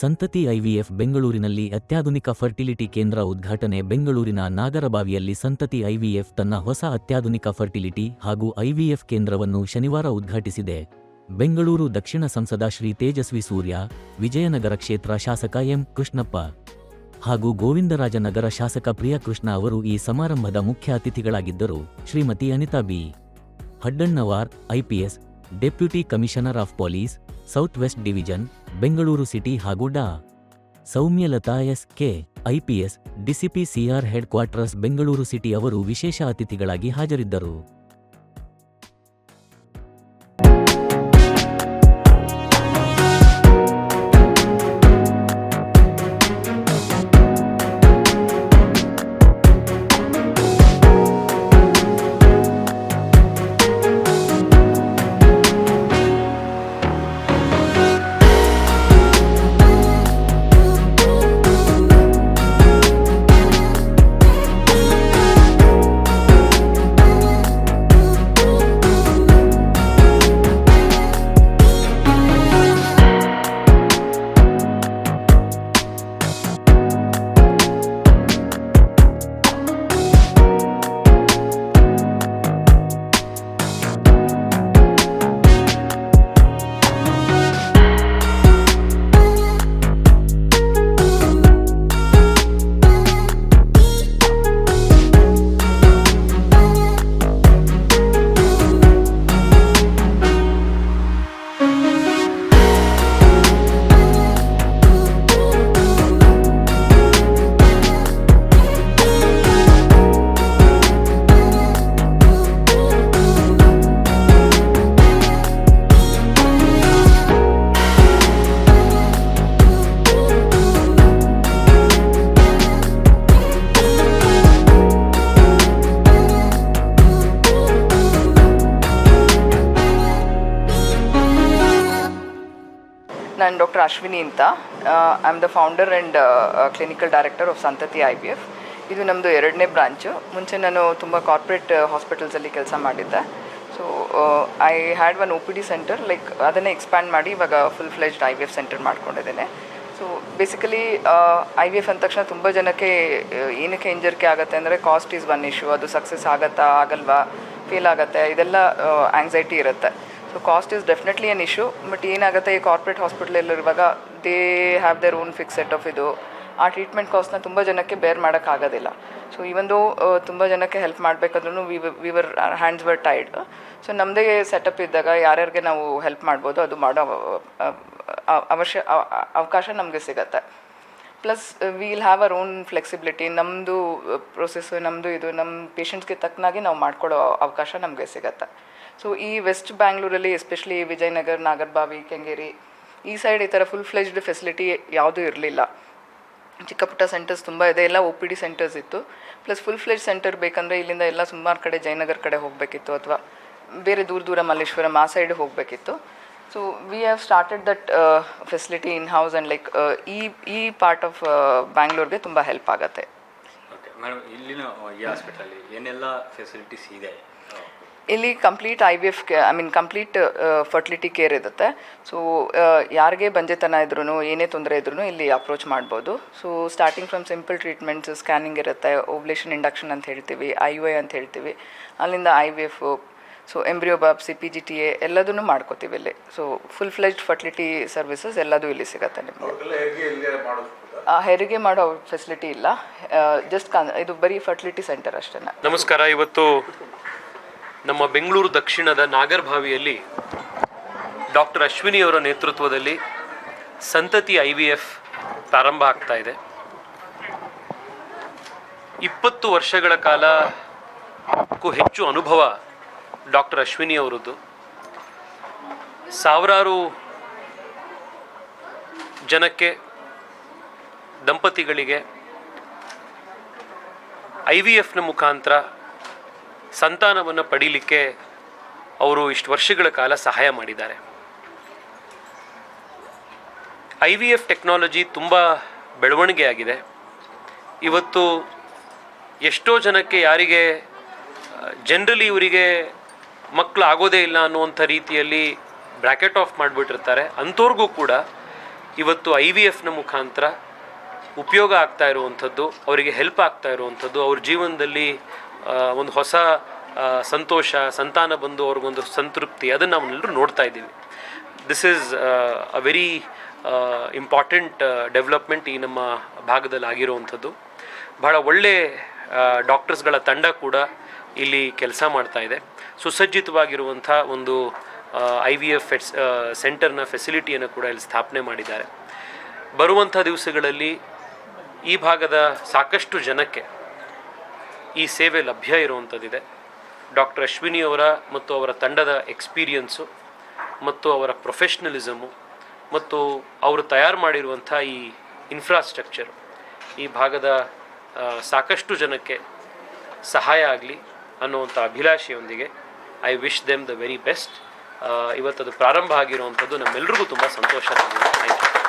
ಸಂತತಿ ಐವಿಎಫ್ ಬೆಂಗಳೂರಿನಲ್ಲಿ ಅತ್ಯಾಧುನಿಕ ಫರ್ಟಿಲಿಟಿ ಕೇಂದ್ರ ಉದ್ಘಾಟನೆ. ಬೆಂಗಳೂರಿನ ನಾಗರಬಾವಿಯಲ್ಲಿ ಸಂತತಿ ಐವಿಎಫ್ ತನ್ನ ಹೊಸ ಅತ್ಯಾಧುನಿಕ ಫರ್ಟಿಲಿಟಿ ಹಾಗೂ ಐವಿಎಫ್ ಕೇಂದ್ರವನ್ನು ಶನಿವಾರ ಉದ್ಘಾಟಿಸಿದೆ. ಬೆಂಗಳೂರು ದಕ್ಷಿಣ ಸಂಸದ ಶ್ರೀ ತೇಜಸ್ವಿ ಸೂರ್ಯ, ವಿಜಯನಗರ ಕ್ಷೇತ್ರ ಶಾಸಕ ಎಂ ಕೃಷ್ಣಪ್ಪ ಹಾಗೂ ಗೋವಿಂದರಾಜನಗರ ಶಾಸಕ ಪ್ರಿಯಕೃಷ್ಣ ಅವರು ಈ ಸಮಾರಂಭದ ಮುಖ್ಯ ಅತಿಥಿಗಳಾಗಿದ್ದರು. Shrimati Anita B. Haddannavar IPS deputy commissioner of police south west division, Bengaluru city ಹಾಗೂ ಡಾ. Soumyalatha S K IPS DCP CR headquarters Bengaluru city ಅವರು ವಿಶೇಷ ಅತಿಥಿಗಳಾಗಿ ಹಾಜರಿದ್ದರು. ನಾನು ಡಾಕ್ಟರ್ ಅಶ್ವಿನಿ ಅಂತ. I am the founder and clinical director of Santati I V F ಇದು ನಮ್ಮದು ಎರಡನೇ ಬ್ರಾಂಚು ಮುಂಚೆ ನಾನು ತುಂಬ ಕಾರ್ಪೊರೇಟ್ ಹಾಸ್ಪಿಟಲ್ಸಲ್ಲಿ ಕೆಲಸ ಮಾಡಿದ್ದೆ. So I had one O P D centre like ಅದನ್ನೇ ಎಕ್ಸ್ಪ್ಯಾಂಡ್ ಮಾಡಿ ಇವಾಗ full fledged I V F centre ಮಾಡ್ಕೊಂಡಿದ್ದೇನೆ so basically I V F ಅಂದ ತಕ್ಷಣ ತುಂಬ ಜನಕ್ಕೆ ಏನಕ್ಕೆ ಹಿಂಜರಿಕೆ ಆಗುತ್ತೆ ಅಂದರೆ ಕಾಸ್ಟ್ ಈಸ್ ಒನ್ ಇಶ್ಯೂ ಅದು ಸಕ್ಸಸ್ ಆಗತ್ತಾ, ಆಗಲ್ವಾ ಫೇಲ್ ಆಗುತ್ತೆ, ಇದೆಲ್ಲ ಆಂಗ್ಸೈಟಿ ಇರುತ್ತೆ. So cost is definitely an issue but ಏನಾಗುತ್ತೆ ಈ corporate ಹಾಸ್ಪಿಟ್ಲಲ್ಲಿರುವಾಗ they have their own fix set of ಇದು. ಆ ಟ್ರೀಟ್ಮೆಂಟ್ ಕಾಸ್ಟ್ನ ತುಂಬ ಜನಕ್ಕೆ ಬೇರ್ ಮಾಡೋಕ್ಕಾಗೋದಿಲ್ಲ ಸೊ ಇವೊಂದು ತುಂಬ ಜನಕ್ಕೆ help ಮಾಡಬೇಕಾದ್ರೂ we we our hands were tied so ನಮ್ಮದೇ ಸೆಟಪ್ ಇದ್ದಾಗ ಯಾರ್ಯಾರಿಗೆ ನಾವು ಹೆಲ್ಪ್ ಮಾಡ್ಬೋದು ಅದು ಮಾಡೋ ಅವಶ್ಯ ಅವಕಾಶ ನಮಗೆ ಸಿಗತ್ತೆ. Plus we'll have our own flexibility ನಮ್ಮದು ಪ್ರೊಸೆಸ್ಸು ನಮ್ಮದು ಇದು ನಮ್ಮ ಪೇಷಂಟ್ಸ್ಗೆ ತಕ್ಕನಾಗಿ ನಾವು ಮಾಡ್ಕೊಳ್ಳೋ ಅವಕಾಶ ನಮಗೆ ಸಿಗತ್ತೆ. ಸೊ ಈ ವೆಸ್ಟ್ ಬ್ಯಾಂಗ್ಳೂರಲ್ಲಿ ಎಸ್ಪೆಷಲಿ ವಿಜಯನಗರ್ ನಾಗರ್ಬಾವಿ ಕೆಂಗೇರಿ ಈ ಸೈಡ್ ಈ ಥರ ಫುಲ್ ಫ್ಲೆಜ್ಡ್ ಫೆಸಿಲಿಟಿ ಯಾವುದೂ ಇರಲಿಲ್ಲ. ಚಿಕ್ಕ ಪುಟ್ಟ ಸೆಂಟರ್ಸ್ ತುಂಬ ಇದೆ, ಎಲ್ಲ ಒ ಪಿ ಡಿ ಸೆಂಟರ್ಸ್ ಇತ್ತು. ಪ್ಲಸ್ ಫುಲ್ ಫ್ಲೆಜ್ ಸೆಂಟರ್ ಬೇಕಂದರೆ ಇಲ್ಲಿಂದ ಎಲ್ಲ ಸುಮಾರು ಕಡೆ ಜಯನಗರ್ ಕಡೆ ಹೋಗಬೇಕಿತ್ತು ಅಥವಾ ಬೇರೆ ದೂರ ದೂರ ಮಲ್ಲೇಶ್ವರಂ ಆ ಸೈಡ್ ಹೋಗಬೇಕಿತ್ತು. So we have started that facility in house and like ಈ ಈ ಪಾರ್ಟ್ ಆಫ್ ಬ್ಯಾಂಗ್ಳೂರ್ಗೆ ತುಂಬ ಹೆಲ್ಪ್ ಆಗುತ್ತೆ. ಮೇಡಮ್ ಇಲ್ಲಿನ, ಈ ಹಾಸ್ಪಿಟಲಲ್ಲಿ ಏನೆಲ್ಲ ಫೆಸಿಲಿಟೀಸ್ ಇದೆ? ಇಲ್ಲಿ complete I V F I mean complete fertility care ಇರುತ್ತೆ. ಸೊ ಯಾರಿಗೆ ಬಂಜೆತನ ಇದ್ರೂ ಏನೇ ತೊಂದರೆ ಇದ್ರೂ ಇಲ್ಲಿ ಅಪ್ರೋಚ್ ಮಾಡ್ಬೋದು. So starting from simple treatments scanning ಇರುತ್ತೆ ಓಬ್ಲೇಷನ್ ಇಂಡಕ್ಷನ್ ಅಂತ ಹೇಳ್ತೀವಿ ಐ ಯು ಐ ಅಂತ ಹೇಳ್ತೀವಿ. ಅಲ್ಲಿಂದ I V F so embryo biopsy P G T A ಎಲ್ಲದನ್ನು ಮಾಡ್ಕೋತೀವಿ ಇಲ್ಲಿ. So full fledged fertility services ಎಲ್ಲದೂ ಇಲ್ಲಿ ಸಿಗುತ್ತೆ ನಿಮಗೆ. ಆ, ಹೆರಿಗೆ ಮಾಡೋ ಫೆಸಿಲಿಟಿ ಇಲ್ಲ. ಜಸ್ಟ್ ಇದು ಬರೀ ಫರ್ಟಿಲಿಟಿ ಸೆಂಟರ್ ಅಷ್ಟೇ ನಮಸ್ಕಾರ ಇವತ್ತು ನಮ್ಮ ಬೆಂಗಳೂರು ದಕ್ಷಿಣದ ನಾಗರ್ಭಾವಿಯಲ್ಲಿ ಡಾಕ್ಟರ್ ಅಶ್ವಿನಿ ಅವರ ನೇತೃತ್ವದಲ್ಲಿ ಸಂತತಿ ಐ ವಿ ಎಫ್ ಪ್ರಾರಂಭ ಆಗ್ತಾ ಇದೆ. ಇಪ್ಪತ್ತು ವರ್ಷಗಳ ಕಾಲಕ್ಕೂ ಹೆಚ್ಚು ಅನುಭವ ಡಾಕ್ಟರ್ ಅಶ್ವಿನಿ ಅವರದ್ದು. ಸಾವಿರಾರು ಜನಕ್ಕೆ, ದಂಪತಿಗಳಿಗೆ ಐ ವಿ ಎಫ್ನ ಮುಖಾಂತರ ಸಂತಾನವನ್ನು ಪಡೀಲಿಕ್ಕೆ ಅವರು ಇಷ್ಟು ವರ್ಷಗಳ ಕಾಲ ಸಹಾಯ ಮಾಡಿದ್ದಾರೆ. ಐ ವಿ ಎಫ್ ಟೆಕ್ನಾಲಜಿ ತುಂಬ ಬೆಳವಣಿಗೆ ಆಗಿದೆ. ಇವತ್ತು ಎಷ್ಟೋ ಜನಕ್ಕೆ ಯಾರಿಗೆ, ಜನರಲಿ ಇವರಿಗೆ ಮಕ್ಕಳು ಆಗೋದೇ ಇಲ್ಲ ಅನ್ನುವಂಥ ರೀತಿಯಲ್ಲಿ ಬ್ರ್ಯಾಕೆಟ್ ಆಫ್ ಮಾಡಿಬಿಟ್ಟಿರ್ತಾರೆ. ಅಂಥವ್ರಿಗೂ ಕೂಡ ಇವತ್ತು ಐ ವಿ ಎಫ್ನ ಮುಖಾಂತರ ಉಪಯೋಗ ಆಗ್ತಾ ಇರುವಂಥದ್ದು, ಅವರಿಗೆ ಹೆಲ್ಪ್ ಆಗ್ತಾ ಇರುವಂಥದ್ದು, ಅವ್ರ ಜೀವನದಲ್ಲಿ ಒಂದು ಹೊಸ ಸಂತೋಷ, ಸಂತಾನ ಬಂದು ಅವ್ರಿಗೊಂದು ಸಂತೃಪ್ತಿ, ಅದನ್ನು ನಾವೆಲ್ಲರೂ ನೋಡ್ತಾ ಇದ್ದೀವಿ. This is a very important development ಈ ನಮ್ಮ ಭಾಗದಲ್ಲಿ ಆಗಿರುವಂಥದ್ದು. ಬಹಳ ಒಳ್ಳೆ ಡಾಕ್ಟರ್ಸ್ಗಳ ತಂಡ ಕೂಡ ಇಲ್ಲಿ ಕೆಲಸ ಮಾಡ್ತಾ ಇದೆ. ಸುಸಜ್ಜಿತವಾಗಿರುವಂಥ ಒಂದು ಐ ವಿ ಎಫ್ ಫೆಸ್ ಸೆಂಟರ್ನ ಫೆಸಿಲಿಟಿಯನ್ನು ಕೂಡ ಇಲ್ಲಿ ಸ್ಥಾಪನೆ ಮಾಡಿದ್ದಾರೆ. ಬರುವಂಥ ದಿವಸಗಳಲ್ಲಿ ಈ ಭಾಗದ ಸಾಕಷ್ಟು ಜನಕ್ಕೆ ಈ ಸೇವೆ ಲಭ್ಯ ಇರುವಂಥದ್ದಿದೆ. ಡಾಕ್ಟರ್ ಅಶ್ವಿನಿ ಅವರ ಮತ್ತು ಅವರ ತಂಡದ ಎಕ್ಸ್ಪೀರಿಯನ್ಸು ಮತ್ತು ಅವರ ಪ್ರೊಫೆಷ್ನಲಿಸಮು ಮತ್ತು ಅವರು ತಯಾರು ಮಾಡಿರುವಂಥ ಈ ಇನ್ಫ್ರಾಸ್ಟ್ರಕ್ಚರ್, ಈ ಭಾಗದ ಸಾಕಷ್ಟು ಜನಕ್ಕೆ ಸಹಾಯ ಆಗಲಿ ಅನ್ನುವಂಥ ಅಭಿಲಾಷೆಯೊಂದಿಗೆ I wish them the very best. ಇವತ್ತದು ಪ್ರಾರಂಭ ಆಗಿರುವಂಥದ್ದು ನಮ್ಮೆಲ್ರಿಗೂ ತುಂಬ ಸಂತೋಷ ತಂದಿದೆ. Thank you.